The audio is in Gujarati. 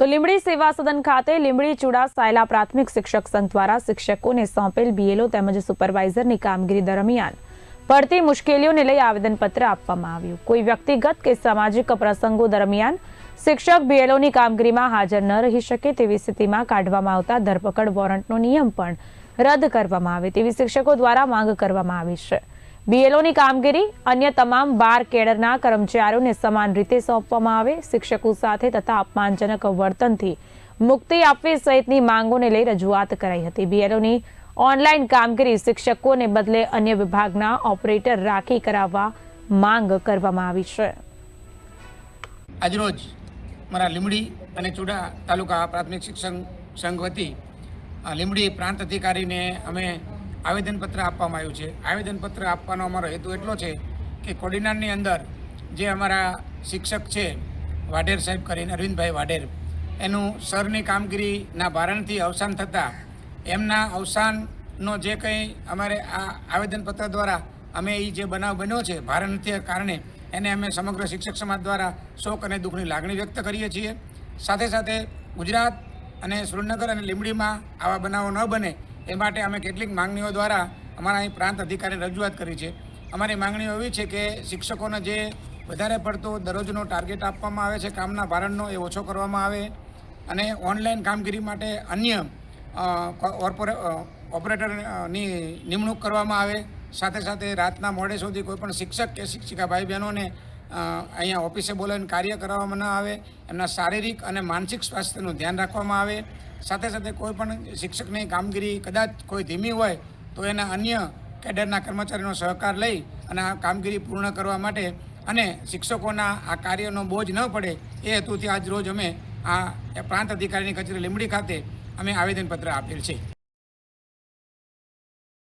તો લીંબડી સેવા સદન ખાતે લીંબડી ચુડા સાયલા પ્રાથમિક શિક્ષક સંઘ દ્વારા શિક્ષકોને સોંપેલ બીએલઓ તેમજ સુપરવાઇઝરની કામગીરી દરમિયાન પડતી મુશ્કેલીઓને લઈ આવેદનપત્ર આપવામાં આવ્યું. કોઈ વ્યક્તિગત કે સામાજિક પ્રસંગો દરમિયાન શિક્ષક બીએલઓની કામગીરીમાં હાજર ન રહી શકે તેવી સ્થિતિમાં કાઢવામાં આવતા ધરપકડ વોરંટનો નિયમ પણ રદ કરવામાં આવે તેવી શિક્ષકો દ્વારા માંગ કરવામાં આવી છે. બીએલઓની કામગીરી અન્ય તમામ બાર કેડરના કર્મચારીઓને સમાન રીતે સોંપવામાં આવે, શિક્ષકો સાથે તથા અપમાનજનક વર્તનથી મુક્તિ આપવી સહિતની માંગોને લઈ રજૂઆત કરાઈ હતી. બીએલઓની ઓનલાઈન કામગીરી શિક્ષકોને બદલે અન્ય વિભાગના ઓપરેટર રાખી કરાવવા માંગ કરવામાં આવી છે. આજરોજ મારા લીમડી અને ચુડા તાલુકા પ્રાથમિક શિક્ષણ સંઘ વતી લીમડી પ્રાંત અધિકારીને અમે આવેદનપત્ર આપવામાં આવ્યું છે. આવેદનપત્ર આપવાનો અમારો હેતુ એટલો છે કે કોડીનારની અંદર જે અમારા શિક્ષક છે, વાઢેર સાહેબ કરીને, અરવિંદભાઈ વાઢેર, એનું સરની કામગીરીના ભારણથી અવસાન થતાં એમના અવસાનનો જે કંઈ અમારે આ આવેદનપત્ર દ્વારા અમે એ જે બનાવ બન્યો છે, ભારણથી કારણે એને અમે સમગ્ર શિક્ષક સમાજ દ્વારા શોક અને દુઃખની લાગણી વ્યક્ત કરીએ છીએ. સાથે સાથે ગુજરાત અને સુરેન્દ્રનગર અને લીંબડીમાં આવા બનાવો ન બને એ માટે અમે કેટલીક માંગણીઓ દ્વારા અમારા અહીં પ્રાંત અધિકારીને રજૂઆત કરી છે. અમારી માંગણીઓ એવી છે કે શિક્ષકોને જે વધારે પડતો દરરોજનો ટાર્ગેટ આપવામાં આવે છે, કામના ભારણનો એ ઓછો કરવામાં આવે અને ઓનલાઈન કામગીરી માટે અન્ય કોર્પોરે ઓપરેટરની નિમણૂક કરવામાં આવે. સાથે સાથે રાતના મોડે સુધી કોઈપણ શિક્ષક કે શિક્ષિકા ભાઈ બહેનોને અહીંયા ઓફિસે બોલાવીને કાર્ય કરવામાં ન આવે, એમના શારીરિક અને માનસિક સ્વાસ્થ્યનું ધ્યાન રાખવામાં આવે. સાથે સાથે કોઈ પણ શિક્ષકની કામગીરી કદાચ કોઈ ધીમી હોય, તો એના અન્ય કેડરના કર્મચારીનો સહકાર લઈ અને આ કામગીરી પૂર્ણ કરવા માટે અને શિક્ષકોના આ કાર્યનો બોજ ન પડે, એ હેતુથી આજ રોજ અમે આ પ્રાંત અધિકારીની કચેરી લીંબડી ખાતે અમે આવેદનપત્ર આપેલ છે.